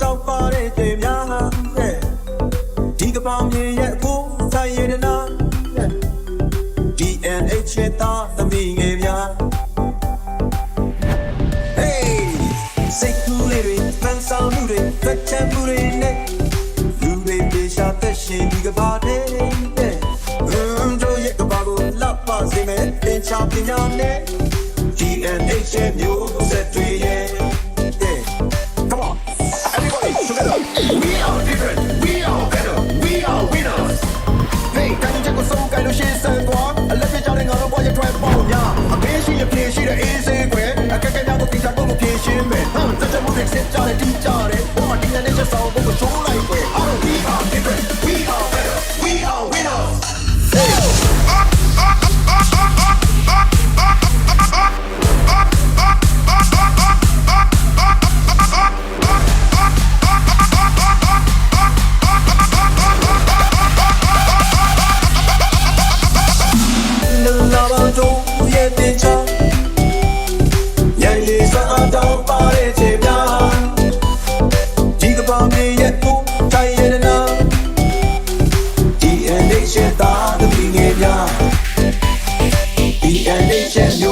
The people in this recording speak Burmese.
တောက်ပါတဲ့ကြွေများဟာတဲ့ဒီကပောင်မြေရဲ့ကိုဆိုင်ရတနာ DNH ရဲ့သားသမီးငယ်များ Hey စိတ်ကူးလေးတွေပန်းဆောင်မှုတွေသက်ချမ်းမှုတွေနဲ့လူတွေပြေရှာသက်ရှင်ဒီကပါတဲ့တဲ့အင်းတို့ရဲ့ကပါကိုလောက်ပါစေမယ်သင်ချပညာနဲ့ DNH ရဲ့မျိုးဆက်တွေရဲ့ We are different, we are better, we are winners. 嘿，赶紧接过手，盖流些生活，那边家的我我也快爆呀，偏心也偏心的一些鬼，啊，看看两个平常不如偏心呗，咱这这不偏心家的低价的，我嘛听见那些骚不不说。 တို့ရဲ့တင်ချာညံလေးစအတောင်ပါတဲ့ချေပြာဒီကဘာမြေရဲ့ပူတိုင်းရနာ DNA ရှင်သားတပီငယ်များ DNA ရှင်